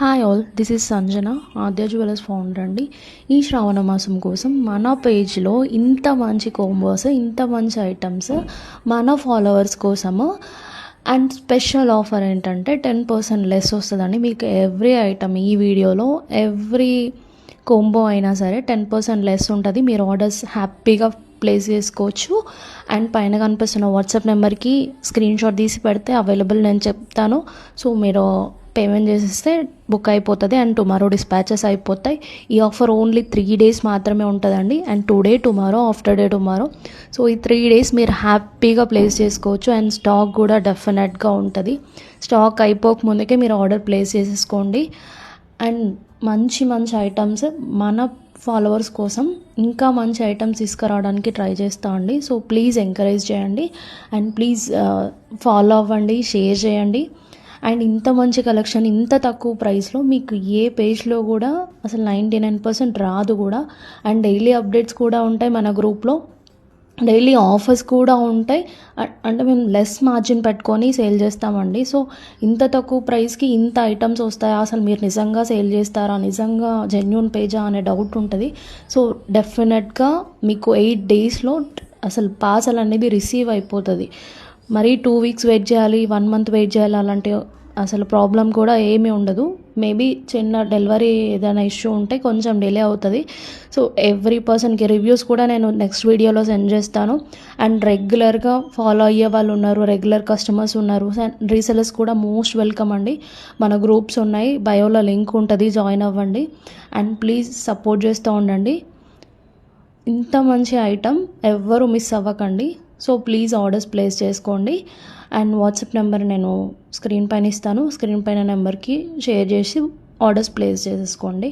Hi all this is Sanjana Adya jewellers founder అండి. ఈ శ్రావణ మాసం కోసం మన పేజ్లో ఇంత మంచి కోంబోస్ ఇంత మంచి ఐటమ్స్ మన ఫాలోవర్స్ కోసము అండ్ స్పెషల్ ఆఫర్ ఏంటంటే టెన్ పర్సెంట్ లెస్ వస్తుందండి. మీకు ఎవ్రీ ఐటమ్ ఈ వీడియోలో ఎవ్రీ కోంబో అయినా సరే టెన్ పర్సెంట్ లెస్ ఉంటుంది. మీరు ఆర్డర్స్ హ్యాపీగా ప్లేస్ చేసుకోవచ్చు. అండ్ పైన కనిపిస్తున్న వాట్సాప్ నెంబర్కి స్క్రీన్ షాట్ తీసి పెడితే అవైలబుల్ నేను చెప్తాను. సో మీరు పేమెంట్ చేసేస్తే బుక్ అయిపోతుంది అండ్ టుమారో డిస్పాచెస్ అయిపోతాయి. ఈ ఆఫర్ ఓన్లీ త్రీ డేస్ మాత్రమే ఉంటుందండి. And today tomorrow after day tomorrow so ఈ త్రీ డేస్ మీరు హ్యాపీగా ప్లేస్ చేసుకోవచ్చు అండ్ స్టాక్ కూడా డెఫినెట్గా ఉంటుంది. స్టాక్ అయిపోక ముందుకే మీరు ఆర్డర్ ప్లేస్ చేసేసుకోండి. అండ్ మంచి మంచి ఐటమ్స్ మన ఫాలోవర్స్ కోసం ఇంకా మంచి ఐటమ్స్ తీసుకురావడానికి ట్రై చేస్తా అండి. సో ప్లీజ్ ఎంకరేజ్ చేయండి. అండ్ ప్లీజ్ ఫాలో అవ్వండి షేర్ చేయండి. అండ్ ఇంత మంచి కలెక్షన్ ఇంత తక్కువ ప్రైస్లో మీకు ఏ పేజ్లో కూడా అసలు నైంటీ నైన్ పర్సెంట్ రాదు కూడా. అండ్ డైలీ అప్డేట్స్ కూడా ఉంటాయి మన గ్రూప్లో. డైలీ ఆఫర్స్ కూడా ఉంటాయి. అంటే మేము లెస్ మార్జిన్ పెట్టుకొని సేల్ చేస్తామండి. సో ఇంత తక్కువ ప్రైస్కి ఇంత ఐటమ్స్ వస్తాయా? అసలు మీరు నిజంగా సేల్ చేస్తారా? నిజంగా జెన్యున్ పేజా అనే డౌట్ ఉంటుంది. సో డెఫినెట్గా మీకు ఎయిట్ డేస్లో అసలు పార్సల్ అనేది రిసీవ్ అయిపోతుంది. మరీ టూ వీక్స్ వెయిట్ చేయాలి వన్ మంత్ వెయిట్ చేయాలి అలాంటి అసలు ప్రాబ్లం కూడా ఏమీ ఉండదు. మేబీ చిన్న డెలివరీ ఏదైనా ఇష్యూ ఉంటే కొంచెం డిలే అవుతుంది. సో ఎవ్రీ పర్సన్కి రివ్యూస్ కూడా నేను నెక్స్ట్ వీడియోలో సెండ్ చేస్తాను. అండ్ రెగ్యులర్గా ఫాలో అయ్యే వాళ్ళు ఉన్నారు రెగ్యులర్ కస్టమర్స్ ఉన్నారు. రీసెలర్స్ కూడా మోస్ట్ వెల్కమ్ అండి. మన గ్రూప్స్ ఉన్నాయి బయోలో లింక్ ఉంటుంది జాయిన్ అవ్వండి. అండ్ ప్లీజ్ సపోర్ట్ చేస్తూ ఉండండి. ఇంత మంచి ఐటమ్ ఎవ్వరు మిస్ అవ్వకండి. సో ప్లీజ్ ఆర్డర్స్ ప్లేస్ చేసుకోండి. అండ్ వాట్సాప్ నెంబర్ నేను స్క్రీన్ పైన ఇస్తాను. స్క్రీన్ పైన నెంబర్కి షేర్ చేసి ఆర్డర్స్ ప్లేస్ చేసేసుకోండి.